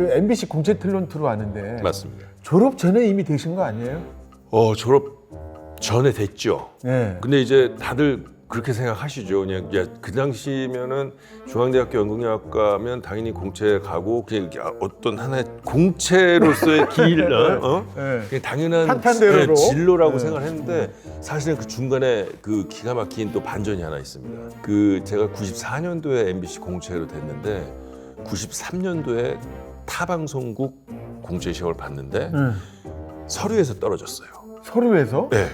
저 MBC 공채 탤런트로 아는데 맞습니다. 졸업 전에 이미 되신 거 아니에요? 어 졸업 전에 됐죠. 네. 근데 이제 다들 그렇게 생각하시죠. 그냥 야, 그 당시면은 중앙대학교 연극영화과면 당연히 공채 가고 그냥 어떤 하나의 공채로서의 길, 어? 어? 네. 그냥 당연한 탄탄대로로. 지- 진로라고 네. 생각했는데 사실은 그 중간에 그 기가 막힌 또 반전이 하나 있습니다. 그 제가 94년도에 MBC 공채로 됐는데 93년도에 타 방송국 공채 시험을 봤는데 네. 서류에서 떨어졌어요. 서류에서? 네.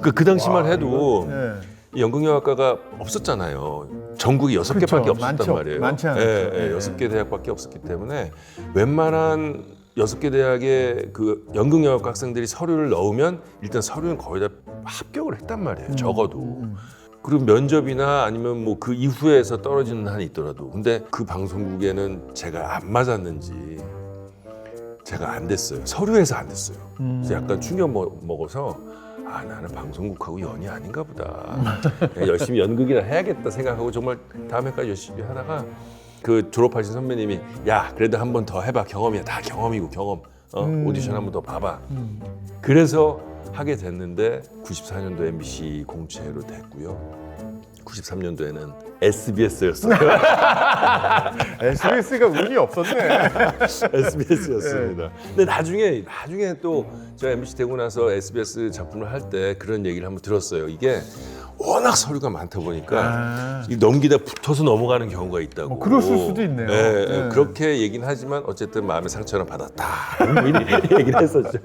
그, 그 당시만 와, 해도 네. 이 연극영화과가 없었잖아요. 전국이 여섯. 개밖에 없었단 많죠. 말이에요. 많지. 예, 예, 네. 여섯 개 대학밖에 없었기 때문에 웬만한 여섯 개 대학의 그 연극영화과 학생들이 서류를 넣으면 일단 서류는 거의 다 합격을 했단 말이에요. 음, 적어도. 그리고 면접이나 아니면 뭐 그 이후에서 떨어지는 한이 있더라도 근데 그 방송국에는 제가 안 맞았는지 제가 안 됐어요. 서류에서 안 됐어요. 음. 그래서 약간 충격 먹- 먹어서 아 나는 방송국하고 연이 아닌가 보다. 열심히 연극이나 해야겠다 생각하고 정말 다음에까지 열심히 하다가 그 졸업하신 선배님이 야 그래도 한 번 더 해봐 경험이야 다 경험이고 경험 어? 음. 오디션 한 번 더 봐봐. 그래서 하게 됐는데 94년도 MBC 공채로 됐고요. 93년도에는 SBS였어요. SBS가 운이 없었네. SBS였습니다. 근데 나중에 나중에 또 제가 MBC 되고 나서 SBS 작품을 할 때 그런 얘기를 한번 들었어요. 이게 워낙 서류가 많다 보니까 아. 이 넘기다 붙어서 넘어가는 경우가 있다고. 뭐 그럴 수도 있네요. 예, 예, 네. 그렇게 얘기는 하지만 어쨌든 마음의 상처는 받았다. 이런 얘기를 했었죠.